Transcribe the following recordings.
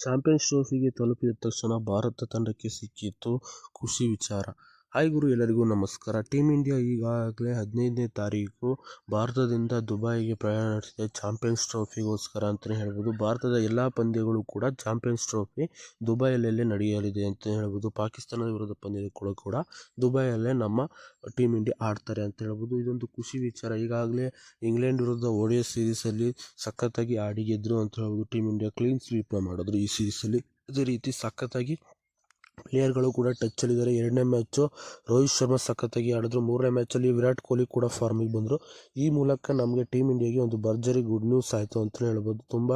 Champions ಟ್ರೋಫಿಗೆ ತಲುಪಿದ ತಕ್ಷಣ ಭಾರತ ತಂಡಕ್ಕೆ ಸಿಕ್ಕಿದ್ದು ಖುಷಿ ವಿಚಾರ. ಹಾಯ್ ಗುರು, ಎಲ್ಲರಿಗೂ ನಮಸ್ಕಾರ. ಟೀಮ್ ಇಂಡಿಯಾ ಈಗಾಗಲೇ ಹದಿನೈದನೇ ತಾರೀಕು. ಭಾರತದಿಂದ ದುಬೈಗೆ ಪ್ರಯಾಣ ನಡೆಸಿದೆ. ಚಾಂಪಿಯನ್ಸ್ ಟ್ರೋಫಿಗೋಸ್ಕರ ಅಂತಲೇ ಹೇಳ್ಬೋದು. ಭಾರತದ ಎಲ್ಲ ಪಂದ್ಯಗಳು ಕೂಡ ಚಾಂಪಿಯನ್ಸ್ ಟ್ರೋಫಿ ದುಬೈಯಲ್ಲೇ ನಡೆಯಲಿದೆ ಅಂತ ಹೇಳ್ಬೋದು. ಪಾಕಿಸ್ತಾನದ ವಿರುದ್ಧ ಪಂದ್ಯಗಳು ಕೂಡ ದುಬೈಯಲ್ಲೇ ನಮ್ಮ ಟೀಮ್ ಇಂಡಿಯಾ ಆಡ್ತಾರೆ ಅಂತ ಹೇಳ್ಬೋದು. ಇದೊಂದು ಖುಷಿ ವಿಚಾರ. ಈಗಾಗಲೇ ಇಂಗ್ಲೆಂಡ್ ವಿರುದ್ಧ ಒಡೆಯ ಸೀರೀಸಲ್ಲಿ ಸಖತ್ತಾಗಿ ಆಡಿ ಗೆದ್ದರು ಅಂತ ಹೇಳ್ಬೋದು. ಟೀಮ್ ಇಂಡಿಯಾ ಕ್ಲೀನ್ ಸ್ವೀಪ್ನ ಮಾಡಿದ್ರು ಈ ಸೀರೀಸಲ್ಲಿ. ಅದೇ ರೀತಿ ಸಖತ್ತಾಗಿ ಪ್ಲೇಯರ್ಗಳು ಕೂಡ ಟಚ್ಚಲ್ಲಿದ್ದಾರೆ ಎರಡನೇ ಮ್ಯಾಚು ರೋಹಿತ್ ಶರ್ಮಾ ಸಖತ್ತಾಗಿ ಆಡಿದ್ರು. ಮೂರನೇ ಮ್ಯಾಚಲ್ಲಿ ವಿರಾಟ್ ಕೊಹ್ಲಿ ಕೂಡ ಫಾರ್ಮಿಗೆ ಬಂದರು. ಈ ಮೂಲಕ ನಮಗೆ ಟೀಮ್ ಇಂಡಿಯಾಗೆ ಒಂದು ಭರ್ಜರಿ ಗುಡ್ ನ್ಯೂಸ್ ಆಯಿತು ಅಂತಲೇ ಹೇಳ್ಬೋದು. ತುಂಬ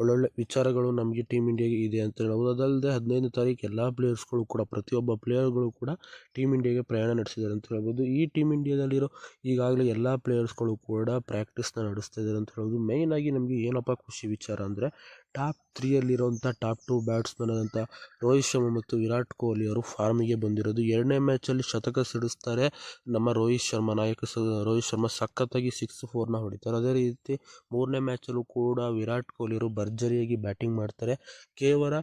ಒಳ್ಳೊಳ್ಳೆ ವಿಚಾರಗಳು ನಮಗೆ ಟೀಮ್ ಇಂಡಿಯಾಗೆ ಇದೆ ಅಂತ ಹೇಳ್ಬೋದು. ಅದಲ್ಲದೆ ಹದಿನೈದನೇ ತಾರೀಕು ಎಲ್ಲ ಪ್ಲೇಯರ್ಸ್ಗಳು ಕೂಡ, ಪ್ರತಿಯೊಬ್ಬ ಪ್ಲೇಯರ್ಗಳು ಕೂಡ ಟೀಮ್ ಇಂಡಿಯಾಗೆ ಪ್ರಯಾಣ ನಡೆಸಿದ್ದಾರೆ ಅಂತ ಹೇಳ್ಬೋದು. ಈ ಟೀಮ್ ಇಂಡಿಯಾದಲ್ಲಿರೋ ಈಗಾಗಲೇ ಎಲ್ಲ ಪ್ಲೇಯರ್ಸ್ಗಳು ಕೂಡ ಪ್ರಾಕ್ಟೀಸ್ನ ನಡೆಸ್ತಾ ಇದ್ದಾರೆ ಅಂತ ಹೇಳ್ಬೋದು. ಮೇಯ್ನಾಗಿ ನಮಗೆ ಏನಪ್ಪ ಖುಷಿ ವಿಚಾರ ಅಂದರೆ ಟಾಪ್ ತ್ರೀಯಲ್ಲಿರುವಂಥ ಟಾಪ್ ಟು ಬ್ಯಾಟ್ಸ್ಮನ್ ಆದಂಥ ರೋಹಿತ್ ಶರ್ಮಾ ಮತ್ತು ವಿರಾಟ್ ಕೊಹ್ಲಿ ಅವರು ಫಾರ್ಮಿಗೆ ಬಂದಿರೋದು. ಎರಡನೇ ಮ್ಯಾಚಲ್ಲಿ ಶತಕ ಸಿಡಿಸ್ತಾರೆ ನಮ್ಮ ರೋಹಿತ್ ಶರ್ಮಾ ನಾಯಕ ಸ, ರೋಹಿತ್ ಶರ್ಮಾ ಸಖತ್ತಾಗಿ ಸಿಕ್ಸ್ ಫೋರ್ನ ಹೊಡಿತಾರೆ. ಅದೇ ರೀತಿ ಮೂರನೇ ಮ್ಯಾಚಲ್ಲೂ ಕೂಡ ವಿರಾಟ್ ಕೊಹ್ಲಿಯವರು ಭರ್ಜರಿಯಾಗಿ ಬ್ಯಾಟಿಂಗ್ ಮಾಡ್ತಾರೆ. ಕೇವಲ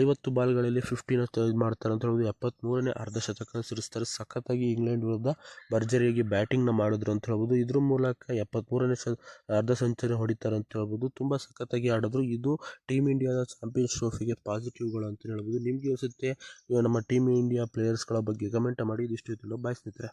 ಐವತ್ತು ಬಾಲ್ಗಳಲ್ಲಿ ಫಿಫ್ಟಿನ ಇದು ಮಾಡ್ತಾರೆ ಅಂತ ಹೇಳ್ಬೋದು. ಎಪ್ಪತ್ತ್ಮೂರನೇ ಅರ್ಧ ಶತಕ ಸಿಡಿಸ್ತಾರೆ ಸಖತ್ತಾಗಿ ಇಂಗ್ಲೆಂಡ್ ವಿರುದ್ಧ ಭರ್ಜರಿಯಾಗಿ ಬ್ಯಾಟಿಂಗ್ನ ಮಾಡಿದ್ರು ಅಂತ ಹೇಳ್ಬೋದು. ಇದ್ರ ಮೂಲಕ ಎಪ್ಪತ್ತ್ಮೂರನೇ ಶ, ಅರ್ಧ ಸೆಂಚುರಿ ಹೊಡಿತಾರೆ ಅಂತ ಹೇಳ್ಬೋದು. ತುಂಬ ಸಖತ್ತಾಗಿ ಆಡಿದ್ರು. ಇದು ಟೀಮ್ ಇಂಡಿಯಾದ ಚಾಂಪಿಯನ್ಸ್ ಟ್ರೋಫಿಗೆ ಪಾಸಿಟಿವ್ಗಳು ಅಂತ ಹೇಳ್ಬೋದು. ನಿಮಗೆ ಅನಿಸುತ್ತೆ? ನಮ್ಮ ಟೀಮ್ ಇಂಡಿಯಾ ಪ್ಲೇಯರ್ಸ್ಗಳ ಬಗ್ಗೆ ಕಮೆಂಟ್ ಮಾಡಿ. ಇದಿಷ್ಟು ಬಾಯ್ ಸ್ನೇಹಿತರೆ.